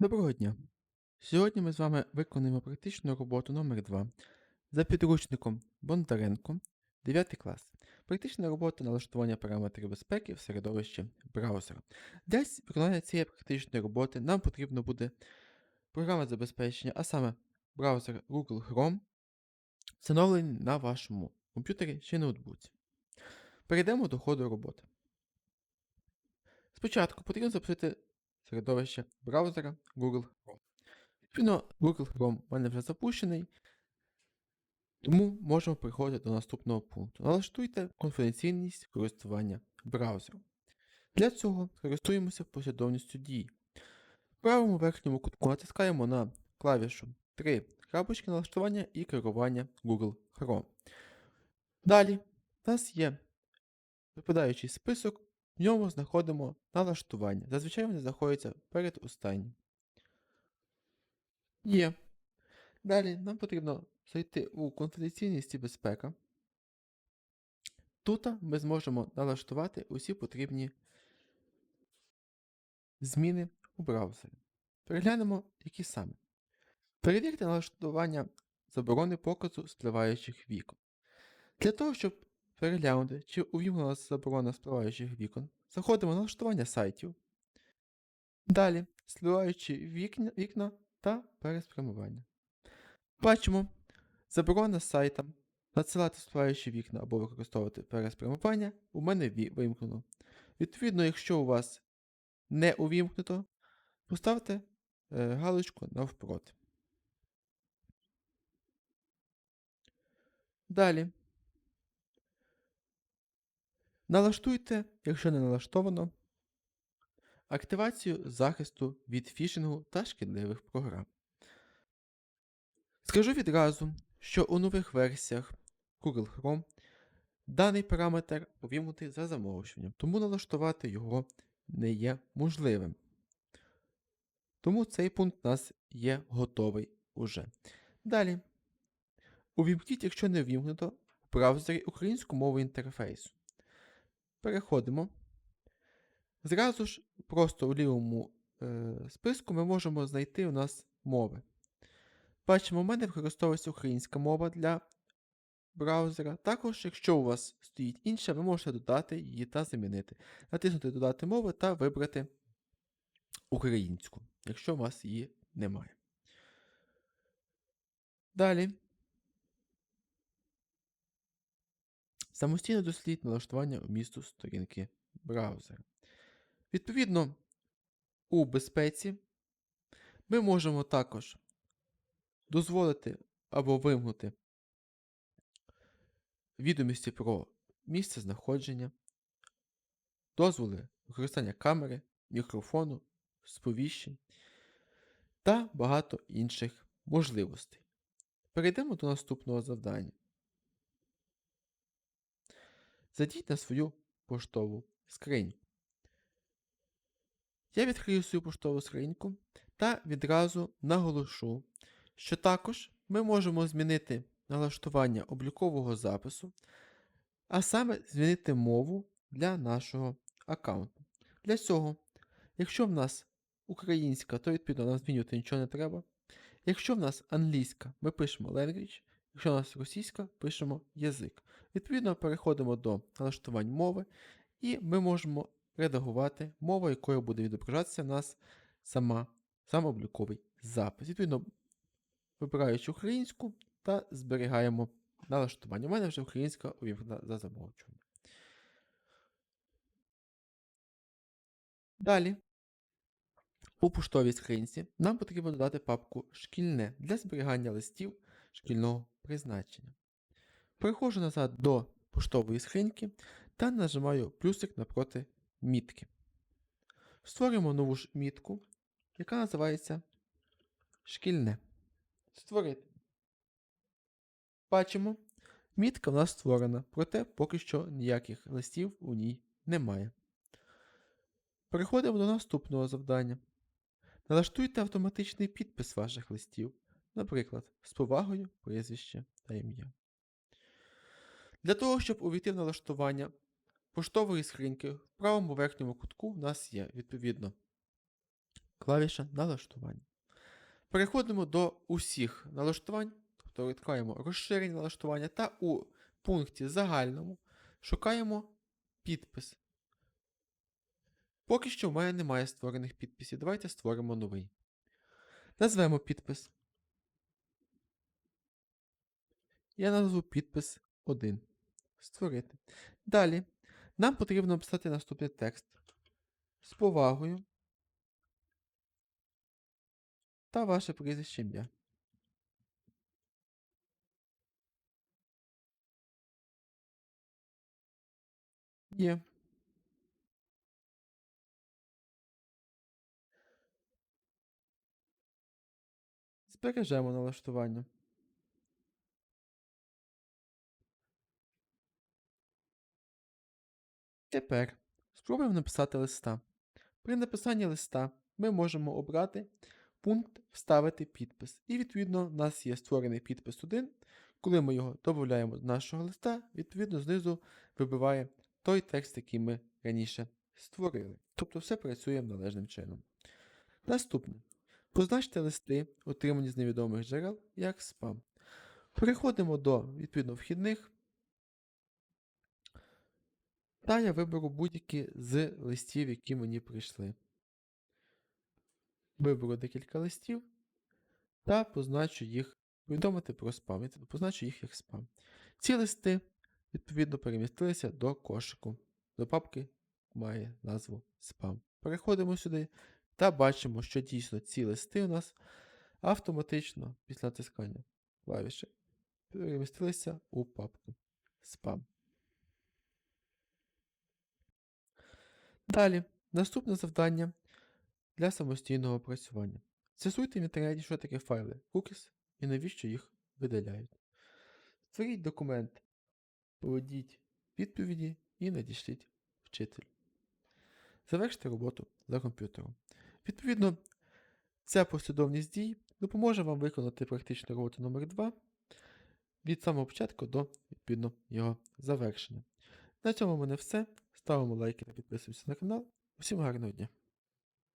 Доброго дня! Сьогодні ми з вами виконуємо практичну роботу номер 2 за підручником Бондаренко, 9 клас. Практична робота налаштування параметрів безпеки в середовищі браузера. Для виконання цієї практичної роботи нам потрібно буде програма забезпечення, а саме браузер Google Chrome, встановлений на вашому комп'ютері чи ноутбуці. Перейдемо до ходу роботи. Спочатку потрібно запустити середовище браузера Google Chrome. Відповідно, Google Chrome у мене вже запущений, тому можемо переходити до наступного пункту. Налаштуйте конфіденційність користування браузером. Для цього користуємося послідовністю дій. В правому верхньому кутку натискаємо на клавішу 3 крапочки налаштування і керування Google Chrome. Далі у нас є випадаючий список, в ньому знаходимо налаштування. Зазвичай вони знаходяться перед останнім. Є. Далі нам потрібно зайти у конфіденційність і безпека. Тут ми зможемо налаштувати усі потрібні зміни у браузері. Переглянемо, які саме. Перевірте налаштування заборони показу спливаючих вікон. Для того, щоб переглянути, чи увімкнулася заборона спливаючих вікон, заходимо в налаштування сайтів. Далі спливаючі вікна, вікна та переспрямування. Бачимо, заборона сайтам надсилати спливаючі вікна або використовувати переспрямування у мене вимкнено. Відповідно, якщо у вас не увімкнуто, поставте е, галочку навпроти. Далі. Налаштуйте, якщо не налаштовано, активацію захисту від фішингу та шкідливих програм. Скажу відразу, що у нових версіях Google Chrome даний параметр увімкнутий за замовчуванням, тому налаштувати його не є можливим. Тому цей пункт у нас є готовий уже. Далі. Увімкніть, якщо не ввімкнуто, в браузері українську мову інтерфейсу. Переходимо. Зразу ж, просто у лівому е, списку ми можемо знайти у нас мови. Бачимо, у мене використовується українська мова для браузера. Також, якщо у вас стоїть інша, ви можете додати її та замінити. Натиснути Додати мови та вибрати українську, якщо у вас її немає. Далі. Самостійно дослідіть налаштування вмісту сторінки браузера. Відповідно, у безпеці ми можемо також дозволити або вимкнути відомості про місце знаходження, дозволи використання камери, мікрофону, сповіщень та багато інших можливостей. Перейдемо до наступного завдання. Зайдіть на свою поштову скриньку. Я відкрию свою поштову скриньку та відразу наголошу, що також ми можемо змінити налаштування облікового запису, а саме змінити мову для нашого аккаунту. Для цього, якщо в нас українська, то відповідно нам змінювати нічого не треба. Якщо в нас англійська, ми пишемо language, якщо в нас російська, пишемо язик. Відповідно, переходимо до налаштувань мови, і ми можемо редагувати мову, якою буде відображатися в нас сама, сам обліковий запис. Відповідно, вибираючи українську та зберігаємо налаштування. У мене вже українська увімкнена за замовчуванням. Далі. У поштовій скринці нам потрібно додати папку Шкільне для зберігання листів шкільного призначення. Переходжу назад до поштової скриньки та нажимаю плюсик напроти мітки. Створюємо нову ж мітку, яка називається Шкільне. Створити. Бачимо, мітка в нас створена, проте поки що ніяких листів у ній немає. Переходимо до наступного завдання. Налаштуйте автоматичний підпис ваших листів, наприклад, з повагою, прізвище та ім'я. Для того, щоб увійти в налаштування поштової скриньки в правому верхньому кутку в нас є, відповідно, клавіша налаштування. Переходимо до усіх налаштувань, тобто відкриваємо розширені налаштування та у пункті загальному шукаємо підпис. Поки що в мене немає створених підписів. Давайте створимо новий. Назвемо підпис. Я назву підпис 1. Створити. Далі нам потрібно написати наступний текст. З повагою та ваше прізвище ім'я. Є. Збережемо налаштування. Тепер спробуємо написати листа. При написанні листа ми можемо обрати пункт Вставити підпис. І, відповідно, в нас є створений підпис 1. Коли ми його додаємо до нашого листа, відповідно, знизу вибиває той текст, який ми раніше створили. Тобто все працює належним чином. Наступне. Позначте листи, отримані з невідомих джерел, як спам. Переходимо до відповідно вхідних. Та я виберу будь-які з листів, які мені прийшли. Виберу декілька листів та позначу їх, повідомити про спам. Я Позначу їх як спам. Ці листи, відповідно, перемістилися до кошику. До папки має назву спам. Переходимо сюди та бачимо, що дійсно ці листи у нас автоматично після натискання клавіші перемістилися у папку спам. Далі, наступне завдання для самостійного опрацювання. З'ясуйте в інтернеті, що таке файли cookies і навіщо їх видаляють. Створіть документ, поведіть відповіді і надішліть вчителю. Завершити роботу за комп'ютером. Відповідно, ця послідовність дій допоможе вам виконати практичну роботу номер 2 від самого початку до відповідно його завершення. На цьому в мене все. Ставимо лайки та підписуємося на канал. Усім гарного дня!